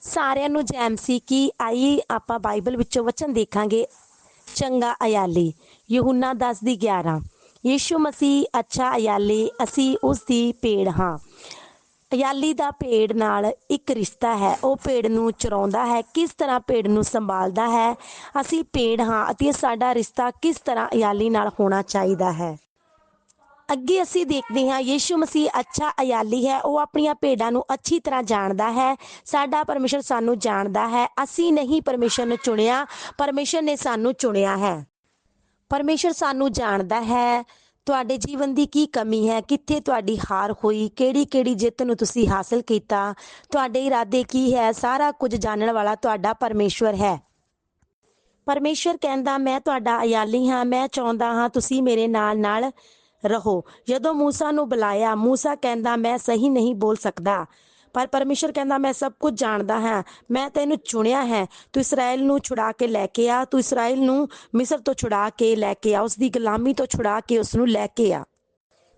ਸਾਰਿਆਂ ਨੂੰ ਜੈਮ ਸੀ ਕਿ ਆਈ ਆਪਾਂ ਬਾਈਬਲ ਵਿੱਚੋਂ ਵਚਨ ਦੇਖਾਂਗੇ। ਚੰਗਾ ਅਯਾਲੀ, ਯਹੂਨਾ 10 ਦੀ 11 ਯੀਸ਼ੂ ਮਸੀਹ, ਅੱਛਾ ਅਯਾਲੀ, ਅਸੀਂ ਉਸ ਦੀ ਪੇੜ ਹਾਂ। ਅਯਾਲੀ ਦਾ ਪੇੜ ਨਾਲ ਇੱਕ ਰਿਸ਼ਤਾ ਹੈ, ਉਹ ਪੇੜ ਨੂੰ ਚਰਾਉਂਦਾ ਹੈ, ਕਿਸ ਤਰ੍ਹਾਂ ਪੇੜ ਨੂੰ ਸੰਭਾਲਦਾ ਹੈ, ਅਸੀਂ ਪੇੜ ਹਾਂ ਅਤੇ ਸਾਡਾ ਰਿਸ਼ਤਾ ਕਿਸ ਤਰ੍ਹਾਂ ਅਯਾਲੀ ਨਾਲ ਹੋਣਾ ਚਾਹੀਦਾ ਹੈ। ਅੱਗੇ ਅਸੀਂ ਦੇਖਦੇ ਹਾਂ, ਯੀਸ਼ੂ ਮਸੀਹ ਅੱਛਾ ਅਯਾਲੀ ਹੈ, ਉਹ ਆਪਣੀਆਂ ਭੇਡਾਂ ਨੂੰ ਅੱਛੀ ਤਰ੍ਹਾਂ ਜਾਣਦਾ ਹੈ, ਸਾਡਾ ਪਰਮੇਸ਼ਰ ਸਾਨੂੰ ਜਾਣਦਾ ਹੈ, ਅਸੀਂ ਨਹੀਂ ਪਰਮੇਸ਼ਰ ਨੂੰ ਚੁਣਿਆ, ਪਰਮੇਸ਼ਰ ਨੇ ਸਾਨੂੰ ਚੁਣਿਆ ਹੈ। ਪਰਮੇਸ਼ਰ ਸਾਨੂੰ ਜਾਣਦਾ ਹੈ, ਤੁਹਾਡੇ ਜੀਵਨ ਦੀ ਕੀ ਕਮੀ ਹੈ, ਕਿੱਥੇ ਤੁਹਾਡੀ ਹਾਰ ਹੋਈ ਕਿਹੜੀ ਕਿਹੜੀ ਜਿੱਤ ਨੂੰ ਤੁਸੀਂ ਹਾਸਲ ਕੀਤਾ, ਤੁਹਾਡੇ ਇਰਾਦੇ ਕੀ ਹੈ, ਸਾਰਾ ਕੁਝ ਜਾਣਨ ਵਾਲਾ ਤੁਹਾਡਾ ਪਰਮੇਸ਼ਵਰ ਹੈ। ਪਰਮੇਸ਼ਰ ਕਹਿੰਦਾ, ਮੈਂ ਤੁਹਾਡਾ ਅਯਾਲੀ ਹਾਂ, ਮੈਂ ਚਾਹੁੰਦਾ ਹਾਂ ਤੁਸੀਂ ਮੇਰੇ ਨਾਲ ਨਾਲ ਰਹੋ। ਜਦੋਂ ਮੂਸਾ ਨੂੰ ਬੁਲਾਇਆ, ਮੂਸਾ ਕਹਿੰਦਾ, ਮੈਂ ਸਹੀ ਨਹੀਂ ਬੋਲ ਸਕਦਾ। ਪਰ ਪਰਮੇਸ਼ਰ ਕਹਿੰਦਾ, ਮੈਂ ਸਭ ਕੁਝ ਜਾਣਦਾ ਹਾਂ। ਮੈਂ ਤੈਨੂੰ ਚੁਣਿਆ ਹੈ। ਤੂੰ ਇਸਰਾਇਲ ਨੂੰ ਛੁਡਾ ਕੇ ਲੈ ਕੇ ਆ। ਤੂੰ ਇਸਰਾਇਲ ਨੂੰ ਮਿਸਰ ਤੋਂ ਛੁਡਾ ਕੇ ਲੈ ਕੇ ਆ। ਉਸ ਦੀ ਗੁਲਾਮੀ ਤੋਂ ਛੁਡਾ ਕੇ ਉਸ ਨੂੰ ਲੈ ਕੇ ਆ।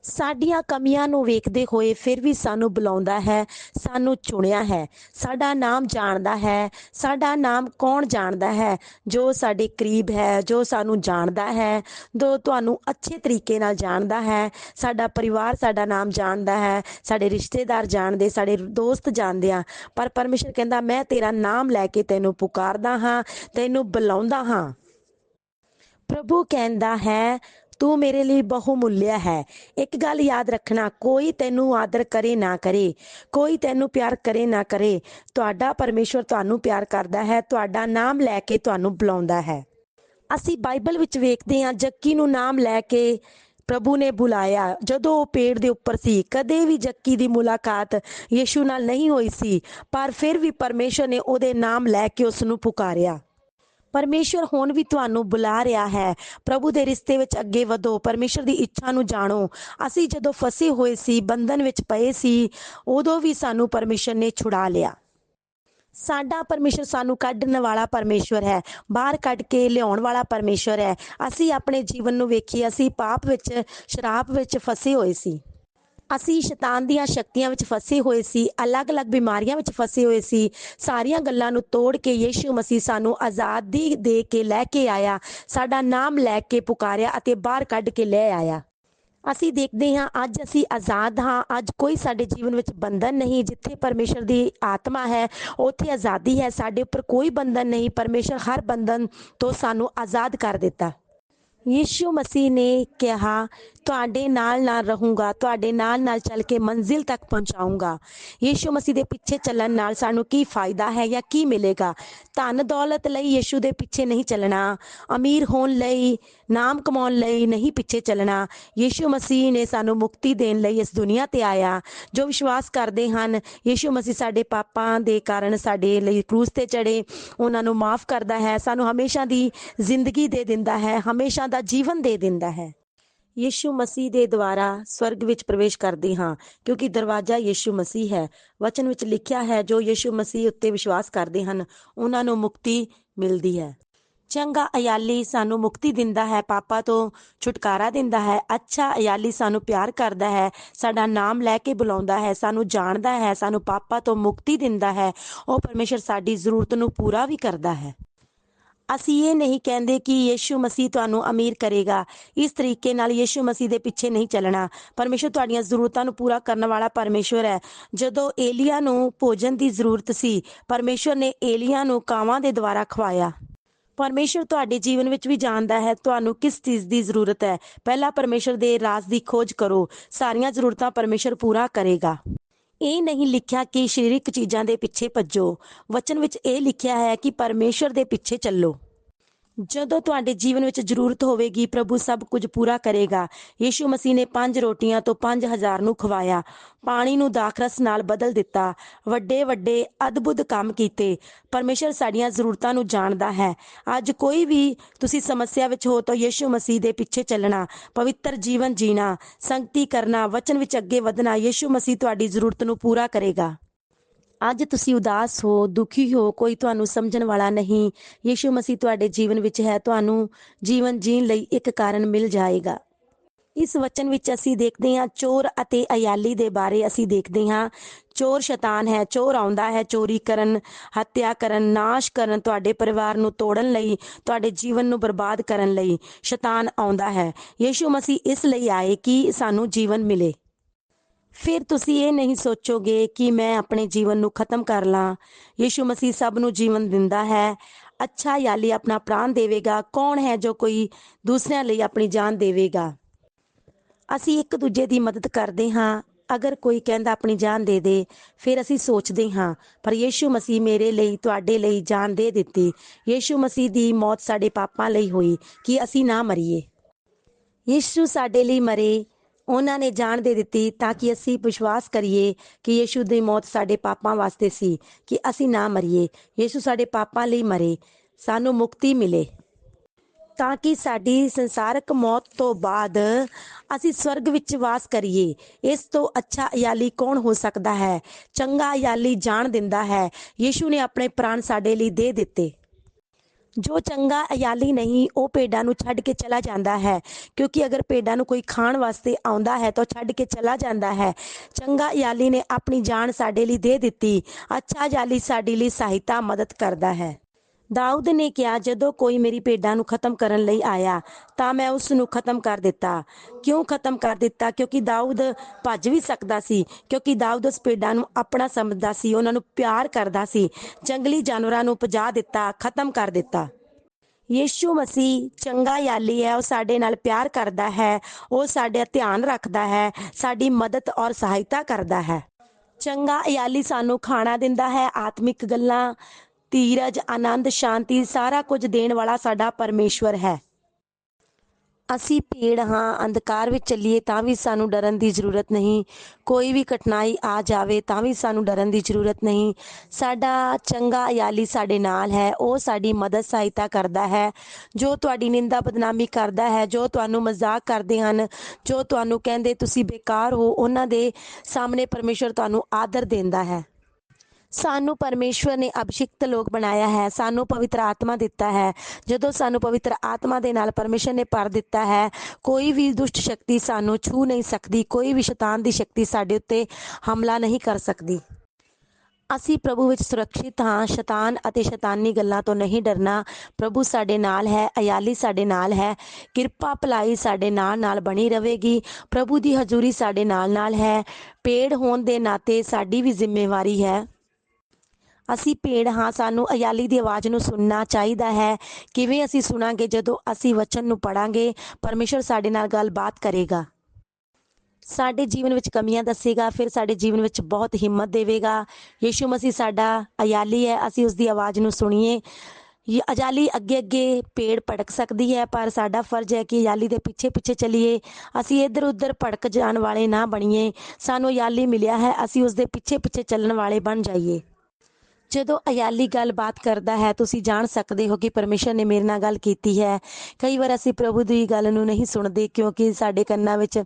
ਸਾਡੀਆਂ ਕਮੀਆਂ ਨੂੰ ਵੇਖਦੇ ਹੋਏ ਫਿਰ ਵੀ ਸਾਨੂੰ ਬੁਲਾਉਂਦਾ ਹੈ, ਸਾਨੂੰ ਚੁਣਿਆ ਹੈ। ਸਾਡਾ ਨਾਮ ਜਾਣਦਾ ਹੈ। ਸਾਡਾ ਨਾਮ ਕੌਣ ਜਾਣਦਾ ਹੈ? ਜੋ ਸਾਡੇ ਕਰੀਬ ਹੈ, ਜੋ ਸਾਨੂੰ ਜਾਣਦਾ ਹੈ, ਜੋ ਤੁਹਾਨੂੰ ਅੱਛੇ ਤਰੀਕੇ ਨਾਲ ਜਾਣਦਾ ਹੈ। ਸਾਡਾ ਪਰਿਵਾਰ ਸਾਡਾ ਨਾਮ ਜਾਣਦਾ ਹੈ। ਸਾਡੇ ਰਿਸ਼ਤੇਦਾਰ ਜਾਣਦੇ, ਸਾਡੇ ਦੋਸਤ ਜਾਣਦੇ ਆ। ਪਰ ਪਰਮੇਸ਼ਰ ਕਹਿੰਦਾ, ਮੈਂ ਤੇਰਾ ਨਾਮ ਲੈ ਕੇ ਤੈਨੂੰ ਪੁਕਾਰਦਾ ਹਾਂ, ਤੈਨੂੰ ਬੁਲਾਉਂਦਾ ਹਾਂ। ਪ੍ਰਭੂ ਕਹਿੰਦਾ ਹੈ ਤੂੰ ਮੇਰੇ ਲਈ ਬਹੁਮੁੱਲਿਆ ਹੈ। ਇੱਕ ਗੱਲ ਯਾਦ ਰੱਖਣਾ, ਕੋਈ ਤੈਨੂੰ ਆਦਰ ਕਰੇ ਨਾ ਕਰੇ, ਕੋਈ ਤੈਨੂੰ ਪਿਆਰ ਕਰੇ ਨਾ ਕਰੇ, ਤੁਹਾਡਾ ਪਰਮੇਸ਼ਵਰ ਤੁਹਾਨੂੰ ਪਿਆਰ ਕਰਦਾ ਹੈ, ਤੁਹਾਡਾ ਨਾਮ ਲੈ ਕੇ ਤੁਹਾਨੂੰ ਬੁਲਾਉਂਦਾ ਹੈ। ਅਸੀਂ ਬਾਈਬਲ ਵਿੱਚ ਵੇਖਦੇ ਹਾਂ, ਜੱਕੀ ਨੂੰ ਨਾਮ ਲੈ ਕੇ ਪ੍ਰਭੂ ਨੇ ਬੁਲਾਇਆ। ਜਦੋਂ ਉਹ ਪੇੜ ਦੇ ਉੱਪਰ ਸੀ, ਕਦੇ ਵੀ ਜੱਕੀ ਦੀ ਮੁਲਾਕਾਤ ਯੀਸ਼ੂ ਨਾਲ ਨਹੀਂ ਹੋਈ ਸੀ, ਪਰ ਫਿਰ ਵੀ ਪਰਮੇਸ਼ਰ ਨੇ ਉਹਦੇ ਨਾਮ ਲੈ ਕੇ ਉਸ ਨੂੰ ਪੁਕਾਰਿਆ। ਪਰਮੇਸ਼ਰ ਹੁਣ ਵੀ ਤੁਹਾਨੂੰ ਬੁਲਾ ਰਿਹਾ ਹੈ। ਪ੍ਰਭੂ ਦੇ ਰਿਸ਼ਤੇ ਵਿੱਚ ਅੱਗੇ ਵਧੋ ਪਰਮੇਸ਼ਰ ਦੀ ਇੱਛਾ ਨੂੰ ਜਾਣੋ। ਅਸੀਂ ਜਦੋਂ ਫਸੇ ਹੋਏ ਸੀ, ਬੰਧਨ ਵਿੱਚ ਪਏ ਸੀ, ਉਦੋਂ ਵੀ ਸਾਨੂੰ ਪਰਮੇਸ਼ਰ ਨੇ ਛੁਡਾ ਲਿਆ। ਸਾਡਾ ਪਰਮੇਸ਼ਰ ਸਾਨੂੰ ਕੱਢਣ ਵਾਲਾ ਪਰਮੇਸ਼ਰ ਹੈ, ਬਾਹਰ ਕੱਢ ਕੇ ਲਿਆਉਣ ਵਾਲਾ ਪਰਮੇਸ਼ਰ ਹੈ। ਅਸੀਂ ਆਪਣੇ ਜੀਵਨ ਨੂੰ ਵੇਖੀਏ ਅਸੀਂ ਪਾਪ ਵਿੱਚ ਸ਼ਰਾਬ ਵਿੱਚ ਫਸੇ ਹੋਏ ਸੀ। ਅਸੀਂ ਸ਼ੈਤਾਨ ਦੀਆਂ ਸ਼ਕਤੀਆਂ ਵਿੱਚ ਫਸੇ ਹੋਏ ਸੀ, ਅਲੱਗ-ਅਲੱਗ ਬਿਮਾਰੀਆਂ ਵਿੱਚ ਫਸੇ ਹੋਏ ਸੀ, ਸਾਰੀਆਂ ਗੱਲਾਂ ਨੂੰ ਤੋੜ ਕੇ ਯੀਸ਼ੂ ਮਸੀਹ ਸਾਨੂੰ ਆਜ਼ਾਦੀ ਦੇ ਕੇ ਲੈ ਕੇ ਆਇਆ, ਸਾਡਾ ਨਾਮ ਲੈ ਕੇ ਪੁਕਾਰਿਆ ਅਤੇ ਬਾਹਰ ਕੱਢ ਕੇ ਲੈ ਆਇਆ। ਅਸੀਂ ਦੇਖਦੇ ਹਾਂ, ਅੱਜ ਅਸੀਂ ਆਜ਼ਾਦ ਹਾਂ, ਅੱਜ ਕੋਈ ਸਾਡੇ ਜੀਵਨ ਵਿੱਚ ਬੰਧਨ ਨਹੀਂ, ਜਿੱਥੇ ਪਰਮੇਸ਼ਰ ਦੀ ਆਤਮਾ ਹੈ, ਉੱਥੇ ਆਜ਼ਾਦੀ ਹੈ, ਸਾਡੇ ਉੱਪਰ ਕੋਈ ਬੰਧਨ ਨਹੀਂ, ਪਰਮੇਸ਼ਰ ਹਰ ਬੰਧਨ ਤੋਂ ਸਾਨੂੰ ਆਜ਼ਾਦ ਕਰ ਦਿੱਤਾ। ਯੀਸ਼ੂ ਮਸੀਹ ਨੇ ਕਿਹਾ ਤੁਹਾਡੇ ਨਾਲ ਨਾਲ ਰਹੂੰਗਾ, ਤੁਹਾਡੇ ਨਾਲ ਨਾਲ ਚੱਲ ਕੇ ਮੰਜ਼ਿਲ ਤੱਕ ਪਹੁੰਚਾਉਂਗਾ ਯੀਸ਼ੂ ਮਸੀਹ ਦੇ ਪਿੱਛੇ ਚੱਲਣ ਨਾਲ ਸਾਨੂੰ ਕੀ ਫਾਇਦਾ ਹੈ ਜਾਂ ਕੀ ਮਿਲੇਗਾ? ਧਨ ਦੌਲਤ ਲਈ ਯੀਸ਼ੂ ਦੇ ਪਿੱਛੇ ਨਹੀਂ ਚੱਲਣਾ। ਅਮੀਰ ਹੋਣ ਲਈ, ਨਾਮ ਕਮਾਉਣ ਲਈ ਨਹੀਂ ਪਿੱਛੇ ਚੱਲਣਾ। ਯੀਸ਼ੂ ਮਸੀਹ ਨੇ ਸਾਨੂੰ ਮੁਕਤੀ ਦੇਣ ਲਈ ਇਸ ਦੁਨੀਆ ਤੇ ਆਇਆ। ਜੋ ਵਿਸ਼ਵਾਸ ਕਰਦੇ ਹਨ, ਯੀਸ਼ੂ ਮਸੀਹ ਸਾਡੇ ਪਾਪਾਂ ਦੇ ਕਾਰਨ ਸਾਡੇ ਲਈ ਕਰੂਸ ਤੇ ਚੜੇ ਉਹਨਾਂ ਨੂੰ ਮਾਫ ਕਰਦਾ ਹੈ। ਸਾਨੂੰ ਹਮੇਸ਼ਾ ਦੀ ਜ਼ਿੰਦਗੀ ਦੇ ਦਿੰਦਾ ਹੈ, ਹਮੇਸ਼ਾ ਦਾ ਜੀਵਨ ਦੇ ਦਿੰਦਾ ਹੈ। ਯੀਸ਼ੂ ਮਸੀਹ ਦੇ ਦੁਆਰਾ ਸਵਰਗ ਵਿੱਚ ਪ੍ਰਵੇਸ਼ ਕਰਦੇ ਹਾਂ, ਕਿਉਂਕਿ ਦਰਵਾਜ਼ਾ ਯੀਸ਼ੂ ਮਸੀਹ ਹੈ। ਵਚਨ ਵਿੱਚ ਲਿਖਿਆ ਹੈ, ਜੋ ਯੀਸ਼ੂ ਮਸੀਹ ਉੱਤੇ ਵਿਸ਼ਵਾਸ ਕਰਦੇ ਹਨ, ਉਹਨਾਂ ਨੂੰ ਮੁਕਤੀ ਮਿਲਦੀ ਹੈ। ਚੰਗਾ ਅਯਾਲੀ ਸਾਨੂੰ ਮੁਕਤੀ ਦਿੰਦਾ ਹੈ, ਪਾਪਾ ਤੋਂ ਛੁਟਕਾਰਾ ਦਿੰਦਾ ਹੈ, ਅੱਛਾ ਅਯਾਲੀ ਸਾਨੂੰ ਪਿਆਰ ਕਰਦਾ ਹੈ, ਸਾਡਾ ਨਾਮ ਲੈ ਕੇ ਬੁਲਾਉਂਦਾ ਹੈ, ਸਾਨੂੰ ਜਾਣਦਾ ਹੈ, ਸਾਨੂੰ ਪਾਪਾ ਤੋਂ ਮੁਕਤੀ ਦਿੰਦਾ ਹੈ, ਉਹ ਪਰਮੇਸ਼ਰ ਸਾਡੀ ਜ਼ਰੂਰਤ ਨੂੰ ਪੂਰਾ ਵੀ ਕਰਦਾ ਹੈ। ਅਸੀਂ ਇਹ ਨਹੀਂ ਕਹਿੰਦੇ ਕਿ ਯੀਸ਼ੂ ਮਸੀਹ ਤੁਹਾਨੂੰ ਅਮੀਰ ਕਰੇਗਾ। ਇਸ ਤਰੀਕੇ ਨਾਲ ਯੀਸ਼ੂ ਮਸੀਹ ਦੇ ਪਿੱਛੇ ਨਹੀਂ ਚੱਲਣਾ। ਪਰਮੇਸ਼ਰ ਤੁਹਾਡੀਆਂ ਜ਼ਰੂਰਤਾਂ ਨੂੰ ਪੂਰਾ ਕਰਨ ਵਾਲਾ ਪਰਮੇਸ਼ਰ ਹੈ। ਜਦੋਂ ਏਲੀਆ ਨੂੰ ਭੋਜਨ ਦੀ ਜ਼ਰੂਰਤ ਸੀ ਪਰਮੇਸ਼ਰ ਨੇ ਏਲੀਆ ਨੂੰ ਕਾਵਾਂ ਦੇ ਦੁਆਰਾ ਖਵਾਇਆ। ਪਰਮੇਸ਼ਰ ਤੁਹਾਡੇ ਜੀਵਨ ਵਿੱਚ ਵੀ ਜਾਣਦਾ ਹੈ ਤੁਹਾਨੂੰ ਕਿਸ ਚੀਜ਼ ਦੀ ਜ਼ਰੂਰਤ ਹੈ। ਪਹਿਲਾਂ ਪਰਮੇਸ਼ਰ ਦੇ ਰਾਜ਼ ਦੀ ਖੋਜ ਕਰੋ। ਸਾਰੀਆਂ ਜ਼ਰੂਰਤਾਂ ਪਰਮੇਸ਼ਰ ਪੂਰਾ ਕਰੇਗਾ। ਇਹ ਨਹੀਂ ਲਿਖਿਆ ਕਿ ਸਰੀਰਕ ਚੀਜ਼ਾਂ ਦੇ ਪਿੱਛੇ ਭੱਜੋ। ਵਚਨ ਵਿੱਚ ਇਹ ਲਿਖਿਆ ਹੈ ਕਿ ਪਰਮੇਸ਼ਰ ਦੇ ਪਿੱਛੇ ਚੱਲੋ। ਜਦੋਂ ਤੁਹਾਡੇ ਜੀਵਨ ਵਿੱਚ ਜ਼ਰੂਰਤ ਹੋਵੇਗੀ, ਪ੍ਰਭੂ ਸਭ ਕੁਝ ਪੂਰਾ ਕਰੇਗਾ। ਯੀਸ਼ੂ ਮਸੀਹ ਨੇ ਪੰਜ ਰੋਟੀਆਂ ਤੋਂ 5000 ਨੂੰ ਖਵਾਇਆ। ਪਾਣੀ ਨੂੰ ਦਾਖਰਸ ਨਾਲ ਬਦਲ ਦਿੱਤਾ। ਵੱਡੇ ਵੱਡੇ, ਅਦਭੁਤ ਕੰਮ ਕੀਤੇ। ਪਰਮੇਸ਼ਰ ਸਾਡੀਆਂ ਜ਼ਰੂਰਤਾਂ ਨੂੰ ਜਾਣਦਾ ਹੈ। ਅੱਜ ਕੋਈ ਵੀ ਤੁਸੀਂ ਸਮੱਸਿਆ ਵਿੱਚ ਹੋ ਤਾਂ ਯੀਸ਼ੂ ਮਸੀਹ ਦੇ ਪਿੱਛੇ ਚੱਲਣਾ, ਪਵਿੱਤਰ ਜੀਵਨ ਜੀਣਾ, ਸੰਗਤੀ ਕਰਨਾ, ਵਚਨ ਵਿੱਚ ਅੱਗੇ ਵਧਣਾ, ਯੀਸ਼ੂ ਮਸੀਹ ਤੁਹਾਡੀ ਜ਼ਰੂਰਤ ਨੂੰ ਪੂਰਾ ਕਰੇਗਾ। ਅੱਜ ਤੁਸੀਂ ਉਦਾਸ ਹੋ, ਦੁਖੀ ਹੋ, ਕੋਈ ਤੁਹਾਨੂੰ ਸਮਝਣ ਵਾਲਾ ਨਹੀਂ। ਯੀਸ਼ੂ ਮਸੀਹ ਤੁਹਾਡੇ ਜੀਵਨ ਵਿੱਚ ਹੈ, ਤੁਹਾਨੂੰ ਜੀਵਨ ਜੀਣ ਲਈ ਇੱਕ ਕਾਰਨ ਮਿਲ ਜਾਏਗਾ। ਇਸ ਵਚਨ ਵਿੱਚ ਅਸੀਂ ਦੇਖਦੇ ਹਾਂ, ਚੋਰ ਅਤੇ ਅਯਾਲੀ ਦੇ ਬਾਰੇ ਅਸੀਂ ਦੇਖਦੇ ਹਾਂ। ਚੋਰ ਸ਼ੈਤਾਨ ਹੈ, ਚੋਰ ਆਉਂਦਾ ਹੈ, ਚੋਰੀ ਕਰਨ, ਹੱਤਿਆ ਕਰਨ, ਨਾਸ਼ ਕਰਨ ਤੁਹਾਡੇ ਪਰਿਵਾਰ ਨੂੰ ਤੋੜਨ ਲਈ, ਤੁਹਾਡੇ ਜੀਵਨ ਨੂੰ ਬਰਬਾਦ ਕਰਨ ਲਈ ਸ਼ੈਤਾਨ ਆਉਂਦਾ ਹੈ। ਯੀਸ਼ੂ ਮਸੀਹ ਇਸ ਲਈ ਆਏ ਕਿ ਸਾਨੂੰ ਜੀਵਨ ਮਿਲੇ। ਫਿਰ ਤੁਸੀਂ ਇਹ ਨਹੀਂ ਸੋਚੋਗੇ ਕਿ ਮੈਂ ਆਪਣੇ ਜੀਵਨ ਨੂੰ ਖਤਮ ਕਰ ਲਾਂ। ਯੀਸ਼ੂ ਮਸੀਹ ਸਭ ਨੂੰ ਜੀਵਨ ਦਿੰਦਾ ਹੈ। ਅੱਛਾ ਯਾਲੀ ਆਪਣਾ ਪ੍ਰਾਣ ਦੇਵੇਗਾ? ਕੌਣ ਹੈ ਜੋ ਕੋਈ ਦੂਸਰਿਆਂ ਲਈ ਆਪਣੀ ਜਾਨ ਦੇਵੇਗਾ? ਅਸੀਂ ਇੱਕ ਦੂਜੇ ਦੀ ਮਦਦ ਕਰਦੇ ਹਾਂ। ਅਗਰ ਕੋਈ ਕਹਿੰਦਾ ਆਪਣੀ ਜਾਨ ਦੇ ਦੇ, ਫਿਰ ਅਸੀਂ ਸੋਚਦੇ ਹਾਂ, ਪਰ ਯੀਸ਼ੂ ਮਸੀਹ ਮੇਰੇ ਲਈ, ਤੁਹਾਡੇ ਲਈ ਜਾਨ ਦੇ ਦਿੱਤੀ। ਯੀਸ਼ੂ ਮਸੀਹ ਦੀ ਮੌਤ ਸਾਡੇ ਪਾਪਾਂ ਲਈ ਹੋਈ, ਕਿ ਅਸੀਂ ਨਾ ਮਰੀਏ। ਯੀਸ਼ੂ ਸਾਡੇ ਲਈ ਮਰੇ ਉਹਨਾਂ ਨੇ ਜਾਣ ਦੇ ਦਿੱਤੀ ਤਾਂ ਕਿ ਅਸੀਂ ਵਿਸ਼ਵਾਸ ਕਰੀਏ ਕਿ ਯੀਸ਼ੂ ਦੀ ਮੌਤ ਸਾਡੇ ਪਾਪਾਂ ਵਾਸਤੇ ਸੀ, ਕਿ ਅਸੀਂ ਨਾ ਮਰੀਏ। ਯੀਸ਼ੂ ਸਾਡੇ ਪਾਪਾਂ ਲਈ ਮਰੇ, ਸਾਨੂੰ ਮੁਕਤੀ ਮਿਲੇ। ਤਾਂ ਕਿ ਸਾਡੀ ਸੰਸਾਰਕ ਮੌਤ ਤੋਂ ਬਾਅਦ ਅਸੀਂ ਸਵਰਗ ਵਿੱਚ ਵਾਸ ਕਰੀਏ, ਇਸ ਤੋਂ ਅੱਛਾ ਅਯਾਲੀ ਕੌਣ ਹੋ ਸਕਦਾ ਹੈ? ਚੰਗਾ ਅਯਾਲੀ ਜਾਣ ਦਿੰਦਾ ਹੈ। ਯੀਸ਼ੂ ਨੇ ਆਪਣੇ ਪ੍ਰਾਣ ਸਾਡੇ ਲਈ ਦੇ ਦਿੱਤੇ। ਜੋ ਚੰਗਾ ਅਯਾਲੀ ਨਹੀਂ, ਉਹ ਭੇਡਾਂ ਨੂੰ ਛੱਡ ਕੇ ਚਲਾ ਜਾਂਦਾ ਹੈ। ਕਿਉਂਕਿ ਅਗਰ ਭੇਡਾਂ ਨੂੰ ਕੋਈ ਖਾਣ ਵਾਸਤੇ ਆਉਂਦਾ ਹੈ, ਤਾਂ ਉਹ ਛੱਡ ਕੇ ਚਲਾ ਜਾਂਦਾ ਹੈ। ਚੰਗਾ ਅਯਾਲੀ ਨੇ ਆਪਣੀ ਜਾਨ ਸਾਡੇ ਲਈ ਦੇ ਦਿੱਤੀ। ਅੱਛਾ ਅਯਾਲੀ ਸਾਡੀ ਲਈ ਸਹਾਇਤਾ, ਮਦਦ ਕਰਦਾ ਹੈ। ਦਾਊਦ ਨੇ ਕਿਹਾ, ਜਦੋਂ ਕੋਈ ਮੇਰੀ ਭੇਡਾਂ ਨੂੰ ਖਤਮ ਕਰਨ ਲਈ ਆਇਆ, ਤਾਂ ਮੈਂ ਉਸ ਨੂੰ ਖਤਮ ਕਰ ਦਿੱਤਾ। ਕਿਉਂ ਖਤਮ ਕਰ ਦਿੱਤਾ? ਕਿਉਂਕਿ ਦਾਊਦ ਭੱਜ ਵੀ ਸਕਦਾ ਸੀ, ਕਿਉਂਕਿ ਦਾਊਦ ਉਸ ਭੇਡਾਂ ਨੂੰ ਆਪਣਾ ਸਮਝਦਾ ਸੀ, ਉਹਨਾਂ ਨੂੰ ਪਿਆਰ ਕਰਦਾ ਸੀ, ਜੰਗਲੀ ਜਾਨਵਰਾਂ ਨੂੰ ਭਜਾ ਦਿੱਤਾ, ਖਤਮ ਕਰ ਦਿੱਤਾ। ਯੀਸ਼ੂ ਮਸੀਹ ਚੰਗਾ ਯਾਲੀ ਹੈ, ਉਹ ਸਾਡੇ ਨਾਲ ਪਿਆਰ ਕਰਦਾ ਹੈ, ਉਹ ਸਾਡੇ ਧਿਆਨ ਰੱਖਦਾ ਹੈ, ਸਾਡੀ ਮਦਦ ਔਰ ਸਹਾਇਤਾ ਕਰਦਾ ਹੈ। ਚੰਗਾ ਯਾਲੀ ਸਾਨੂੰ ਖਾਣਾ ਦਿੰਦਾ ਹੈ, ਆਤਮਿਕ ਗੱਲਾਂ ਧੀਰਜ, ਆਨੰਦ, ਸ਼ਾਂਤੀ, ਸਾਰਾ ਕੁਝ ਦੇਣ ਵਾਲਾ ਸਾਡਾ ਪਰਮੇਸ਼ਵਰ ਹੈ। ਅਸੀਂ ਭੀੜ ਹਾਂ, ਅੰਧਕਾਰ ਵਿੱਚ ਚੱਲੀਏ ਤਾਂ ਵੀ ਸਾਨੂੰ ਡਰਨ ਦੀ ਜ਼ਰੂਰਤ ਨਹੀਂ। ਕੋਈ ਵੀ ਕਠਿਨਾਈ ਆ ਜਾਵੇ ਤਾਂ ਵੀ ਸਾਨੂੰ ਡਰਨ ਦੀ ਜ਼ਰੂਰਤ ਨਹੀਂ। ਸਾਡਾ ਚੰਗਾ ਯਾਲੀ ਸਾਡੇ ਨਾਲ ਹੈ, ਉਹ ਸਾਡੀ ਮਦਦ ਸਹਾਇਤਾ ਕਰਦਾ ਹੈ। ਜੋ ਤੁਹਾਡੀ ਨਿੰਦਾ ਬਦਨਾਮੀ ਕਰਦਾ ਹੈ, ਜੋ ਤੁਹਾਨੂੰ ਮਜ਼ਾਕ ਕਰਦੇ ਹਨ, ਜੋ ਤੁਹਾਨੂੰ ਕਹਿੰਦੇ ਤੁਸੀਂ ਬੇਕਾਰ ਹੋ, ਉਹਨਾਂ ਦੇ ਸਾਹਮਣੇ ਪਰਮੇਸ਼ਵਰ ਤੁਹਾਨੂੰ ਆਦਰ ਦਿੰਦਾ ਹੈ। ਸਾਨੂੰ ਪਰਮੇਸ਼ਵਰ ਨੇ ਅਭਿਸ਼ਿਕਤ ਲੋਕ ਬਣਾਇਆ ਹੈ, ਸਾਨੂੰ ਪਵਿੱਤਰ ਆਤਮਾ ਦਿੱਤਾ ਹੈ। ਜਦੋਂ ਸਾਨੂੰ ਪਵਿੱਤਰ ਆਤਮਾ ਦੇ ਨਾਲ ਪਰਮੇਸ਼ਰ ਨੇ ਭਰ ਦਿੱਤਾ ਹੈ, ਕੋਈ ਵੀ ਦੁਸ਼ਟ ਸ਼ਕਤੀ ਸਾਨੂੰ ਛੂ ਨਹੀਂ ਸਕਦੀ, ਕੋਈ ਵੀ ਸ਼ੈਤਾਨ ਦੀ ਸ਼ਕਤੀ ਸਾਡੇ ਉੱਤੇ ਹਮਲਾ ਨਹੀਂ ਕਰ ਸਕਦੀ। ਅਸੀਂ ਪ੍ਰਭੂ ਵਿੱਚ ਸੁਰੱਖਿਅਤ ਹਾਂ, ਸ਼ੈਤਾਨ ਅਤੇ ਸ਼ੈਤਾਨੀ ਗੱਲਾਂ ਤੋਂ ਨਹੀਂ ਡਰਨਾ। ਪ੍ਰਭੂ ਸਾਡੇ ਨਾਲ ਹੈ, ਅਯਾਲੀ ਸਾਡੇ ਨਾਲ ਹੈ, ਕਿਰਪਾ ਭਲਾਈ ਸਾਡੇ ਨਾਲ ਨਾਲ ਬਣੀ ਰਹੇਗੀ। ਪ੍ਰਭੂ ਦੀ ਹਜ਼ੂਰੀ ਸਾਡੇ ਨਾਲ ਨਾਲ ਹੈ। ਪੇੜ ਹੋਣ ਦੇ ਨਾਤੇ ਸਾਡੀ ਵੀ ਜ਼ਿੰਮੇਵਾਰੀ ਹੈ। ਅਸੀਂ ਭੇੜ ਹਾਂ, ਸਾਨੂੰ ਅਯਾਲੀ ਦੀ ਆਵਾਜ਼ ਨੂੰ ਸੁਣਨਾ ਚਾਹੀਦਾ ਹੈ। ਕਿਵੇਂ ਅਸੀਂ ਸੁਣਾਂਗੇ ਜਦੋਂ ਅਸੀਂ ਵਚਨ ਨੂੰ ਪੜਾਂਗੇ ਪਰਮੇਸ਼ਰ ਸਾਡੇ ਨਾਲ ਗੱਲਬਾਤ ਕਰੇਗਾ। ਸਾਡੇ ਜੀਵਨ ਵਿੱਚ ਕਮੀਆਂ ਦੱਸੇਗਾ, ਫਿਰ ਸਾਡੇ ਜੀਵਨ ਵਿੱਚ ਬਹੁਤ ਹਿੰਮਤ ਦੇਵੇਗਾ। ਯੀਸ਼ੂ ਮਸੀਹ ਸਾਡਾ ਅਯਾਲੀ ਹੈ, ਅਸੀਂ ਉਸ ਦੀ ਆਵਾਜ਼ ਨੂੰ ਸੁਣੀਏ। ਇਹ ਅਜਾਲੀ ਅੱਗੇ ਅੱਗੇ ਪੇੜ ਭੜਕ ਸਕਦੀ ਹੈ, ਪਰ ਸਾਡਾ ਫਰਜ਼ ਹੈ ਕਿ ਯਾਲੀ ਦੇ ਪਿੱਛੇ ਪਿੱਛੇ ਚੱਲੀਏ। ਅਸੀਂ ਇੱਧਰ ਉੱਧਰ ਭੜਕ ਜਾਣ ਵਾਲੇ ਨਾ ਬਣੀਏ। ਸਾਨੂੰ ਅਯਾਲੀ ਮਿਲਿਆ ਹੈ, ਅਸੀਂ ਉਸ ਦੇ ਪਿੱਛੇ ਪਿੱਛੇ ਚੱਲਣ ਵਾਲੇ ਬਣ ਜਾਈਏ। ਜਦੋਂ ਅਯਾਲੀ ਗੱਲਬਾਤ ਕਰਦਾ ਹੈ, ਤੁਸੀਂ ਜਾਣ ਸਕਦੇ ਹੋ ਕਿ ਪਰਮੇਸ਼ਰ ਨੇ ਮੇਰੇ ਨਾਲ ਗੱਲ ਕੀਤੀ ਹੈ। ਕਈ ਵਾਰ ਅਸੀਂ ਪ੍ਰਭੂ ਦੀ ਗੱਲ ਨੂੰ ਨਹੀਂ ਸੁਣਦੇ ਕਿਉਂਕਿ ਸਾਡੇ ਕੰਨਾਂ ਵਿੱਚ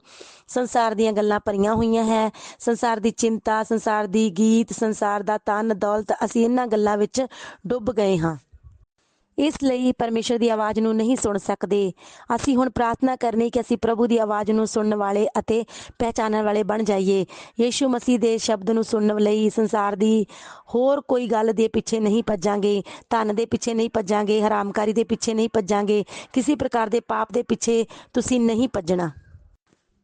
ਸੰਸਾਰ ਦੀਆਂ ਗੱਲਾਂ ਭਰੀਆਂ ਹੋਈਆਂ ਹੈ। ਸੰਸਾਰ ਦੀ ਚਿੰਤਾ, ਸੰਸਾਰ ਦੀ ਗੀਤ, ਸੰਸਾਰ ਦਾ ਤਨ ਦੌਲਤ ਅਸੀਂ ਇਹਨਾਂ ਗੱਲਾਂ ਵਿੱਚ ਡੁੱਬ ਗਏ ਹਾਂ। ਇਸ ਲਈ ਪਰਮੇਸ਼ਰ ਦੀ ਆਵਾਜ਼ ਨੂੰ ਨਹੀਂ ਸੁਣ ਸਕਦੇ। ਅਸੀਂ ਹੁਣ ਪ੍ਰਾਰਥਨਾ ਕਰਨੀ ਕਿ ਅਸੀਂ ਪ੍ਰਭੂ ਦੀ ਆਵਾਜ਼ ਨੂੰ ਸੁਣਨ ਵਾਲੇ ਅਤੇ ਪਹਿਚਾਨਣ ਵਾਲੇ ਬਣ ਜਾਈਏ। ਯੀਸ਼ੂ ਮਸੀਹ ਦੇ ਸ਼ਬਦ ਨੂੰ ਸੁਣਨ ਲਈ ਸੰਸਾਰ ਦੀ ਹੋਰ ਕੋਈ ਗੱਲ ਦੇ ਪਿੱਛੇ ਨਹੀਂ ਭੱਜਾਂਗੇ। ਧਨ ਦੇ ਪਿੱਛੇ ਨਹੀਂ ਭੱਜਾਂਗੇ, ਹਰਾਮਕਾਰੀ ਦੇ ਪਿੱਛੇ ਨਹੀਂ ਭੱਜਾਂਗੇ। ਕਿਸੇ ਪ੍ਰਕਾਰ ਦੇ ਪਾਪ ਦੇ ਪਿੱਛੇ ਤੁਸੀਂ ਨਹੀਂ ਭੱਜਣਾ।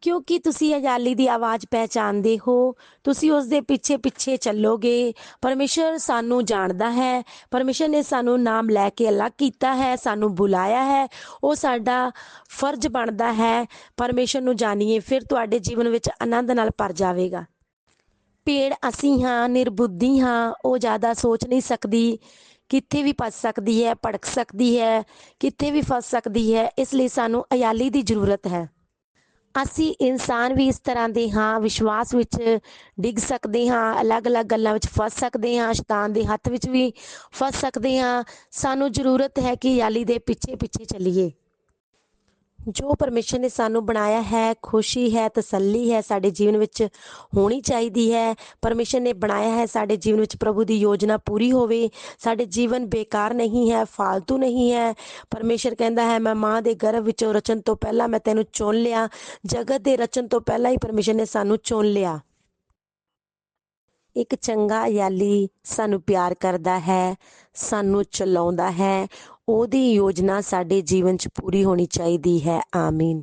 ਕਿਉਂਕਿ ਤੁਸੀਂ ਅਜਾਲੀ ਦੀ ਆਵਾਜ਼ ਪਹਿਚਾਨਦੇ ਹੋ, ਤੁਸੀਂ ਉਸ ਦੇ ਪਿੱਛੇ ਪਿੱਛੇ ਚੱਲੋਗੇ। ਪਰਮੇਸ਼ਰ ਸਾਨੂੰ ਜਾਣਦਾ ਹੈ। ਪਰਮੇਸ਼ਰ ਨੇ ਸਾਨੂੰ ਨਾਮ ਲੈ ਕੇ ਅਲੱਗ ਕੀਤਾ ਹੈ, ਸਾਨੂੰ ਬੁਲਾਇਆ ਹੈ। ਉਹ ਸਾਡਾ ਫਰਜ਼ ਬਣਦਾ ਹੈ। ਪਰਮੇਸ਼ਰ ਨੂੰ ਜਾਣੀਏ, ਫਿਰ ਤੁਹਾਡੇ ਜੀਵਨ ਵਿੱਚ ਆਨੰਦ ਨਾਲ ਭਰ ਜਾਵੇਗਾ। ਪੇੜ ਅਸੀਂ ਹਾਂ, ਨਿਰਬੁੱਧੀ ਹਾਂ, ਉਹ ਜ਼ਿਆਦਾ ਸੋਚ ਨਹੀਂ ਸਕਦੀ। ਕਿੱਥੇ ਵੀ ਫਸ ਸਕਦੀ ਹੈ, ਭੜਕ ਸਕਦੀ ਹੈ, ਕਿੱਥੇ ਵੀ ਫਸ ਸਕਦੀ ਹੈ, ਇਸ ਲਈ ਸਾਨੂੰ ਅਯਾਲੀ ਦੀ ਜ਼ਰੂਰਤ ਹੈ। ਅਸੀਂ ਇਨਸਾਨ ਵੀ ਇਸ ਤਰ੍ਹਾਂ ਦੇ ਹਾਂ, ਵਿਸ਼ਵਾਸ ਵਿੱਚ ਡਿੱਗ ਸਕਦੇ ਹਾਂ, ਅਲੱਗ-ਅਲੱਗ ਗੱਲਾਂ ਵਿੱਚ ਫਸ ਸਕਦੇ ਹਾਂ, ਸ਼ੈਤਾਨ ਦੇ ਹੱਥ ਵਿੱਚ ਵੀ ਫਸ ਸਕਦੇ ਹਾਂ। ਸਾਨੂੰ ਜ਼ਰੂਰਤ ਹੈ ਕਿ ਯਾਲੀ ਦੇ ਪਿੱਛੇ ਪਿੱਛੇ ਚੱਲੀਏ। ਜੋ ਪਰਮੇਸ਼ਰ ਨੇ ਸਾਨੂੰ ਬਣਾਇਆ ਹੈ, ਖੁਸ਼ੀ ਹੈ, ਤਸੱਲੀ ਹੈ, ਸਾਡੇ ਜੀਵਨ ਵਿੱਚ ਹੋਣੀ ਚਾਹੀਦੀ ਹੈ। ਪਰਮੇਸ਼ਰ ਨੇ ਬਣਾਇਆ ਹੈ, ਸਾਡੇ ਜੀਵਨ ਵਿੱਚ ਪ੍ਰਭੂ ਦੀ ਯੋਜਨਾ ਪੂਰੀ ਹੋਵੇ। ਸਾਡੇ ਜੀਵਨ ਬੇਕਾਰ ਨਹੀਂ ਹੈ, ਫਾਲਤੂ ਨਹੀਂ ਹੈ। ਪਰਮੇਸ਼ਰ ਕਹਿੰਦਾ ਹੈ, ਮੈਂ ਮਾਂ ਦੇ ਗਰਭ ਵਿੱਚੋਂ ਰਚਨ ਤੋਂ ਪਹਿਲਾਂ ਮੈਂ ਤੈਨੂੰ ਚੁਣ ਲਿਆ। ਜਗਤ ਦੇ ਰਚਨ ਤੋਂ ਪਹਿਲਾਂ ਹੀ ਪਰਮੇਸ਼ਰ ਨੇ ਸਾਨੂੰ ਚੁਣ ਲਿਆ। ਇੱਕ ਚੰਗਾ ਯਾਲੀ ਸਾਨੂੰ ਪਿਆਰ ਕਰਦਾ ਹੈ, ਸਾਨੂੰ ਚਲਾਉਂਦਾ ਹੈ। ਉਹਦੀ ਯੋਜਨਾ ਸਾਡੇ ਜੀਵਨ 'ਚ ਪੂਰੀ ਹੋਣੀ ਚਾਹੀਦੀ ਹੈ। ਆਮੀਨ।